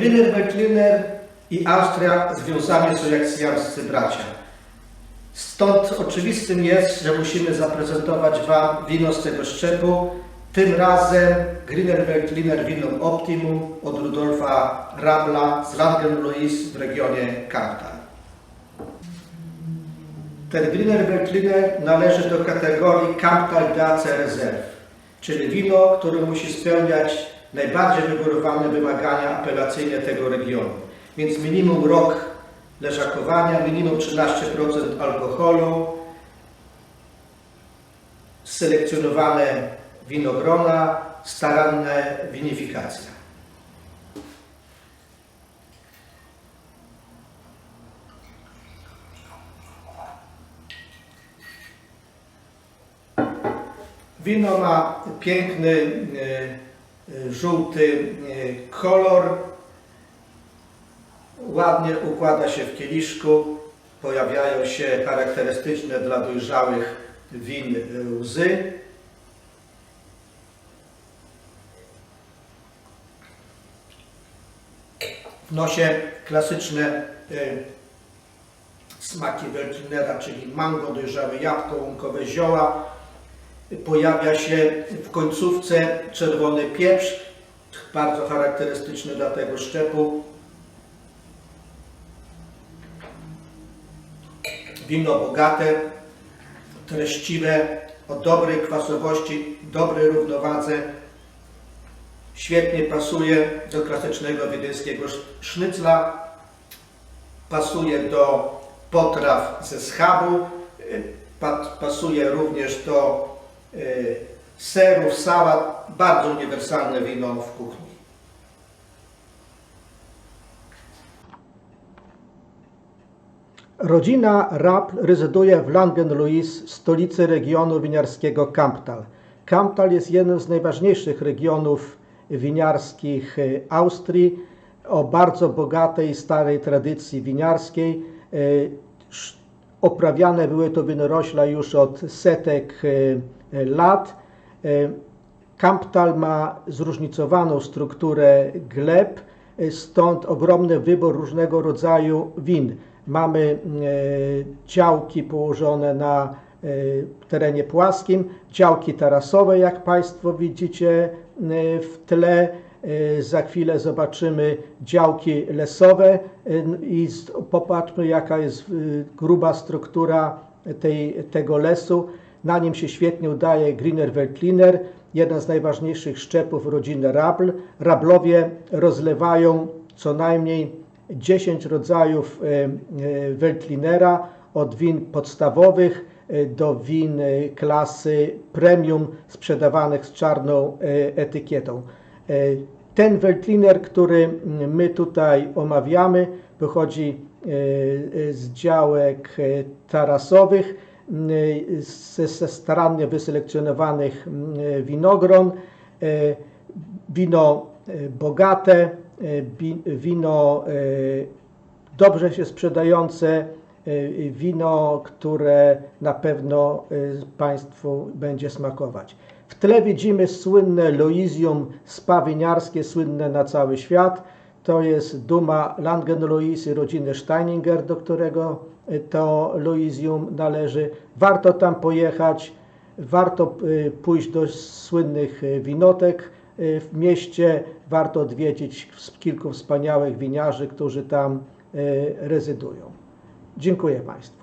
Griner Veltliner i Austria związani są jak syjamscy bracia. Stąd oczywistym jest, że musimy zaprezentować Wam wino z tego szczepu. Tym razem Griner Veltliner Wino Optimum od Rudolfa Rabla z Langenlois w regionie Kamptal. Ten Griner Veltliner należy do kategorii Kamptal DAC Reserve, czyli wino, które musi spełniać najbardziej wygórowane wymagania apelacyjne tego regionu. Więc minimum rok leżakowania, minimum 13% alkoholu, selekcjonowane winogrona, staranna winifikacja. Wino ma piękny e, żółty e, kolor, ładnie układa się w kieliszku, pojawiają się charakterystyczne dla dojrzałych win e, łzy. W nosie klasyczne smaki Veltlinera, czyli mango, dojrzałe jabłko, łąkowe zioła. Pojawia się w końcówce czerwony pieprz, bardzo charakterystyczny dla tego szczepu. Wino bogate, treściwe, o dobrej kwasowości, dobrej równowadze. Świetnie pasuje do klasycznego wiedeńskiego sz- sznycla. Pasuje do potraw ze schabu. y, pa- Pasuje również do serów, sałat. Bardzo uniwersalne wino w kuchni. Rodzina Rapp rezyduje w Langenluis, stolicy regionu winiarskiego Kamptal. Kamptal jest jednym z najważniejszych regionów winiarskich e, Austrii o bardzo bogatej, starej tradycji winiarskiej. E, Oprawiane były to winorośla już od setek e, lat. E, Kamptal ma zróżnicowaną strukturę gleb, y, stąd ogromny wybór różnego rodzaju win. Mamy e, działki położone na e, terenie płaskim, działki tarasowe, jak Państwo widzicie e, w tle. E, Za chwilę zobaczymy działki lesowe e, i popatrzmy, jaka jest e, gruba struktura tej, tego lesu. Na nim się świetnie udaje Griner Veltliner, jeden z najważniejszych szczepów rodziny Rabl. Rablowie rozlewają co najmniej 10 rodzajów e, e, Veltlinera, od win podstawowych e, do win klasy premium sprzedawanych z czarną etykietą. Ten Veltliner, który mm, my tutaj omawiamy, pochodzi e, z działek tarasowych, ze, ze starannie wyselekcjonowanych m, winogron. E, Wino e, bogate, e, wino dobrze się sprzedające, wino, które na pewno Państwu będzie smakować. W tle widzimy słynne Loizium spa winiarskie, słynne na cały świat. To jest duma Langenlois i rodziny Steininger, do którego e, to Loizium należy. Warto tam pojechać, warto y, pójść do słynnych y, winotek w mieście, warto odwiedzić kilku wspaniałych winiarzy, którzy tam rezydują. Dziękuję Państwu.